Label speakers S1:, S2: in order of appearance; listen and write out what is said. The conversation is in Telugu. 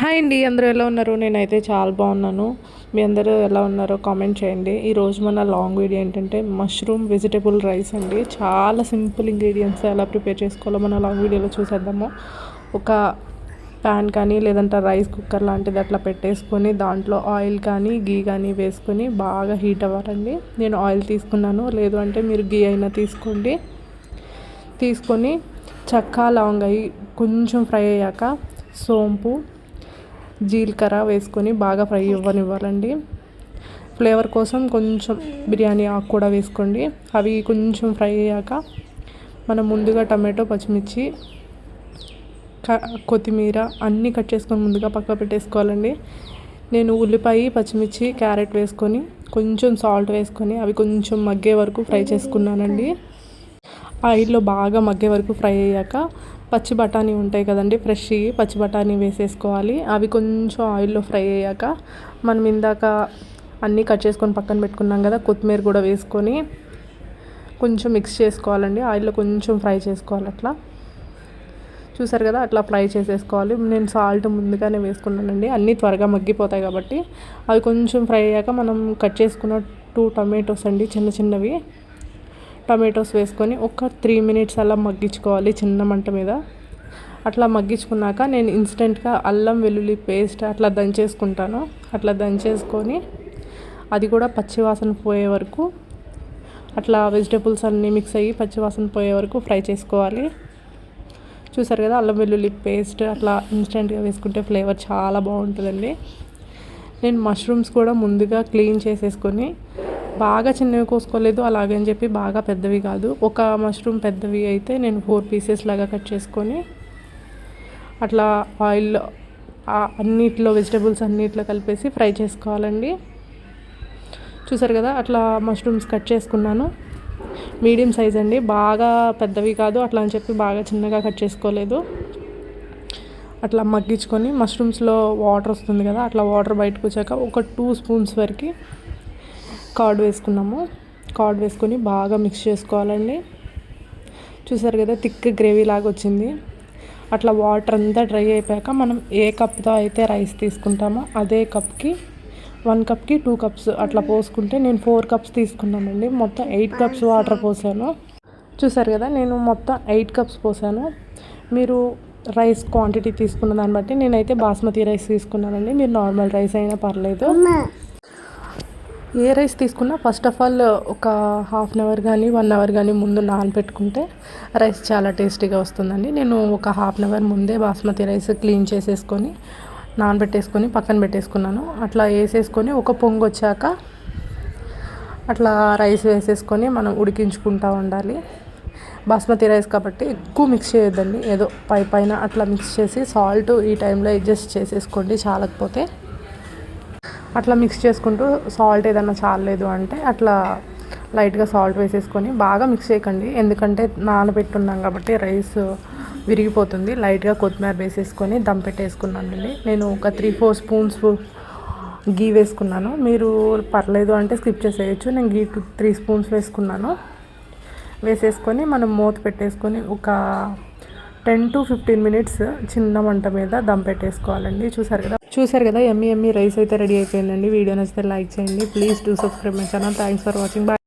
S1: హాయ్ అండి అందరూ ఎలా ఉన్నారు? నేనైతే చాలా బాగున్నాను. మీ అందరూ ఎలా ఉన్నారో కామెంట్ చేయండి. ఈరోజు మన లాంగ్ వీడియో ఏంటంటే మష్రూమ్ వెజిటేబుల్ రైస్ అండి. చాలా సింపుల్ ఇంగ్రీడియంట్స్ ఎలా ప్రిపేర్ చేసుకోవాలో మన లాంగ్ వీడియోలో చూసేద్దాము. ఒక ప్యాన్ కానీ లేదంటే రైస్ కుక్కర్ లాంటిది అట్లా పెట్టేసుకొని దాంట్లో ఆయిల్ కానీ గీ కానీ వేసుకొని బాగా హీట్ అవ్వాలండి. నేను ఆయిల్ తీసుకున్నాను. లేదు అంటే మీరు గీ అయినా తీసుకోండి. తీసుకొని చక్కా లవంగ కొంచెం ఫ్రై అయ్యాక సోంపు జీలకర్ర వేసుకొని బాగా ఫ్రై ఇవ్వనివ్వాలండి ఫ్లేవర్ కోసం కొంచెం బిర్యానీ ఆకు కూడా వేసుకోండి. అవి కొంచెం ఫ్రై అయ్యాక మనం ముందుగా టమాటో పచ్చిమిర్చి కొత్తిమీర అన్నీ కట్ చేసుకొని ముందుగా పక్క పెట్టేసుకోవాలండి. నేను ఉల్లిపాయ పచ్చిమిర్చి క్యారెట్ వేసుకొని కొంచెం సాల్ట్ వేసుకొని అవి కొంచెం మగ్గే వరకు ఫ్రై చేసుకున్నానండి. ఆయిల్లో బాగా మగ్గే వరకు ఫ్రై అయ్యాక పచ్చి బఠానీ ఉంటాయి కదండి ఫ్రెష్ పచ్చి బఠానీ వేసేసుకోవాలి. అవి కొంచెం ఆయిల్లో ఫ్రై అయ్యాక మనం ఇందాక అన్నీ కట్ చేసుకొని పక్కన పెట్టుకున్నాం కదా కొత్తిమీర కూడా వేసుకొని కొంచెం మిక్స్ చేసుకోవాలండి. ఆయిల్లో కొంచెం ఫ్రై చేసుకోవాలి అట్లా. చూసారు కదా అట్లా ఫ్రై చేసేసుకోవాలి. నేను సాల్ట్ ముందుగానే వేసుకున్నానండి. అన్నీ త్వరగా మగ్గిపోతాయి కాబట్టి. అవి కొంచెం ఫ్రై అయ్యాక మనం కట్ చేసుకున్న టూ టమాటోస్ అండి చిన్న చిన్నవి. టమాటోస్ వేసుకొని ఒక త్రీ మినిట్స్ అలా మగ్గించుకోవాలి చిన్న మంట మీద. అట్లా మగ్గించుకున్నాక నేను ఇన్స్టెంట్గా అల్లం వెల్లుల్లి పేస్ట్ అట్లా దంచేసుకుంటాను. అట్లా దంచేసుకొని అది కూడా పచ్చివాసన పోయే వరకు అట్లా వెజిటేబుల్స్ అన్నీ మిక్స్ అయ్యి పచ్చివాసన పోయే వరకు ఫ్రై చేసుకోవాలి. చూసారు కదా అల్లం వెల్లుల్లి పేస్ట్ అట్లా ఇన్స్టెంట్గా వేసుకుంటే ఫ్లేవర్ చాలా బాగుంటుందండి. నేను మష్రూమ్స్ కూడా ముందుగా క్లీన్ చేసేసుకొని బాగా చిన్నవి కోసుకోలేదు అలాగని చెప్పి బాగా పెద్దవి కాదు. ఒక మష్రూమ్ పెద్దవి అయితే నేను ఫోర్ పీసెస్ లాగా కట్ చేసుకొని అట్లా ఆయిల్ అన్నిట్లో వెజిటేబుల్స్ అన్నిట్లో కలిపేసి ఫ్రై చేసుకోవాలండి. చూసారు కదా అట్లా మష్రూమ్స్ కట్ చేసుకున్నాను. మీడియం సైజ్ అండి బాగా పెద్దవి కాదు అట్లా అని చెప్పి బాగా చిన్నగా కట్ చేసుకోలేదు. అట్లా మగ్గించుకొని మష్రూమ్స్లో వాటర్ వస్తుంది కదా అట్లా వాటర్ బయటకు వచ్చాక ఒక టూ స్పూన్స్ వరకు కార్డ్ వేసుకున్నాము. కార్డ్ వేసుకొని బాగా మిక్స్ చేసుకోవాలండి. చూసారు కదా థిక్ గ్రేవీ లాగా వచ్చింది. అట్లా వాటర్ అంతా డ్రై అయిపోయాక మనం ఏ కప్తో అయితే రైస్ తీసుకుంటామో అదే కప్కి వన్ కప్కి టూ కప్స్ అట్లా పోసుకుంటే నేను ఫోర్ కప్స్ తీసుకున్నానండి. మొత్తం ఎయిట్ కప్స్ వాటర్ పోసాను. చూసారు కదా నేను మొత్తం ఎయిట్ కప్స్ పోసాను. మీరు రైస్ క్వాంటిటీ తీసుకున్న దాన్ని బట్టి నేనైతే బాస్మతి రైస్ తీసుకున్నానండి. మీరు నార్మల్ రైస్ అయినా పర్లేదు. ఏ రైస్ తీసుకున్నా ఫస్ట్ ఆఫ్ ఆల్ ఒక హాఫ్ అన్ అవర్ కానీ వన్ అవర్ కానీ ముందు నానబెట్టుకుంటే రైస్ చాలా టేస్టీగా వస్తుందండి. నేను ఒక హాఫ్ అన్ అవర్ ముందే బాస్మతి రైస్ క్లీన్ చేసేసుకొని నానబెట్టేసుకొని పక్కన పెట్టేసుకున్నాను. అట్లా వేసేసుకొని ఒక పొంగు వచ్చాక అట్లా రైస్ వేసేసుకొని మనం ఉడికించుకుంటూ ఉండాలి. బాస్మతి రైస్ కాబట్టి ఎక్కువ మిక్స్ చేయొద్దండి. ఏదో పై పైన అట్లా మిక్స్ చేసి సాల్ట్ ఈ టైంలో అడ్జస్ట్ చేసేసుకోండి చాలకపోతే. అట్లా మిక్స్ చేసుకుంటూ సాల్ట్ ఏదన్నా చాలలేదు అంటే అట్లా లైట్గా సాల్ట్ వేసేసుకొని బాగా మిక్స్ చేయకండి. ఎందుకంటే నానబెట్టున్నాం కాబట్టి రైస్ విరిగిపోతుంది. లైట్గా కొత్తిమీర వేసేసుకొని దమ్ పెట్టేసుకున్నానండి నేను ఒక త్రీ ఫోర్ స్పూన్స్ గీ వేసుకున్నాను. మీరు పర్లేదు అంటే స్కిప్ చేసేయచ్చు. నేను గీ టూ త్రీ స్పూన్స్ వేసుకున్నాను. వేసేసుకొని మనం మూత పెట్టేసుకొని ఒక టెన్ టు ఫిఫ్టీన్ మినిట్స్ చిన్న మంట మీద దమ్ పెట్టేసుకోవాలండి. చూసారు కదా? చూసారు కదా ఎమ్మి ఎమ్మి రైస్ అయితే రెడీ అయిపోయిందండి. వీడియో నచ్చితే లైక్ చేయండి. Please do subscribe my channel thanks for watching bye